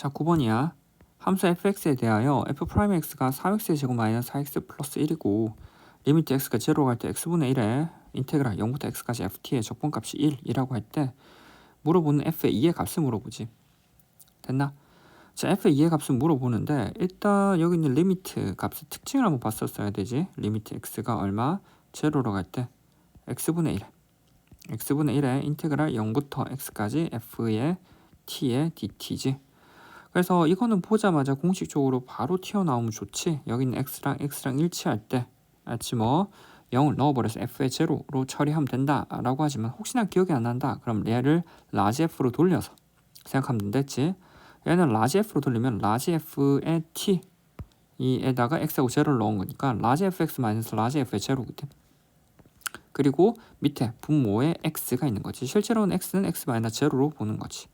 자 9번이야. 함수 fx에 대하여 f 프라임 x가 3x의 제곱 마이너스 4x 플러스 1이고 리미트 x가 0로 갈 때 x분의 1에 인테그랄 0부터 x까지 ft의 적분값이 1이라고 할 때 물어보는 f의 2의 값을 물어보지. 됐나? 자 f의 2의 값을 물어보는데 일단 여기 있는 리미트 값의 특징을 한번 봤었어야 되지. 리미트 x가 얼마? 0로 갈 때 x분의 1 x분의 1에 인테그랄 0부터 x까지 f의 t의 dt지. 그래서 이거는 보자마자 공식적으로 바로 튀어나오면 좋지. 여기 있는 x랑 x랑 일치할 때 알지 뭐 0을 넣어버려서 f의 제로로 처리하면 된다 라고 하지만 혹시나 기억이 안 난다. 그럼 얘를 라지 f로 돌려서 생각하면 됐지. 얘는 라지 f로 돌리면 라지 f의 t 이에다가 x하고 제로를 넣은 거니까 라지 fx 마이너스 라지 f의 제로거든. 그리고 밑에 분모에 x가 있는 거지. 실제로는 x는 x 마이너스 제로로 보는 거지.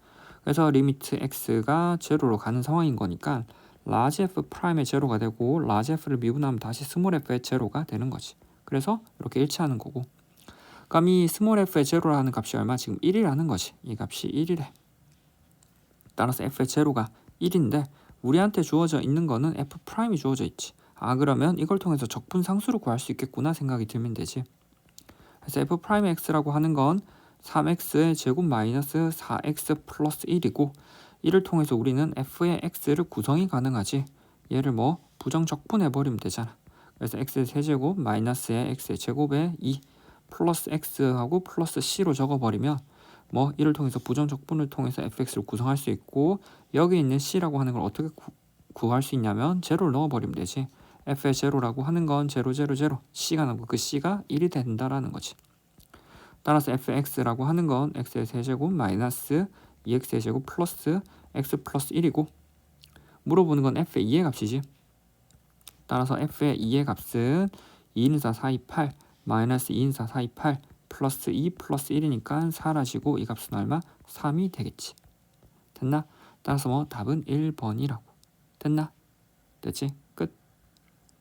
그래서 리미트 x가 제로로 가는 상황인 거니까 라지 f 프라임의 제로가 되고 라지 f를 미분하면 다시 스몰 f의 제로가 되는 거지. 그래서 이렇게 일치하는 거고. 그럼 이 스몰 f의 제로라는 값이 얼마? 지금 1이라는 거지. 이 값이 1이래. 따라서 f의 제로가 1인데 우리한테 주어져 있는 거는 f 프라임이 주어져 있지. 아 그러면 이걸 통해서 적분 상수를 구할 수 있겠구나 생각이 들면 되지. 그래서 f 프라임 x라고 하는 건 3x의 제곱 마이너스 4x 플러스 1이고 이를 통해서 우리는 f의 x를 구성이 가능하지. 얘를 뭐 부정적분해 버리면 되잖아. 그래서 x의 세제곱 마이너스의 x의 제곱에 2 플러스 x하고 플러스 c로 적어버리면 뭐 이를 통해서 부정적분을 통해서 fx를 구성할 수 있고 여기 있는 c라고 하는 걸 어떻게 구, 구할 수 있냐면 제로를 넣어버리면 되지. f의 제로라고 하는 건 제로 제로 제로 c가 나고 그 c가 1이 된다라는 거지. 따라서 fx라고 하는 건 x의 세제곱 마이너스 2x의 제곱 플러스 x 플러스 1이고 물어보는 건 f의 2의 값이지. 따라서 f의 2의 값은 2는 4, 4, 2, 8 마이너스 2는 4, 4, 2, 8 플러스 2 플러스 1이니까 사라지고 이 값은 얼마? 3이 되겠지. 됐나? 따라서 뭐 답은 1번이라고. 됐나? 됐지?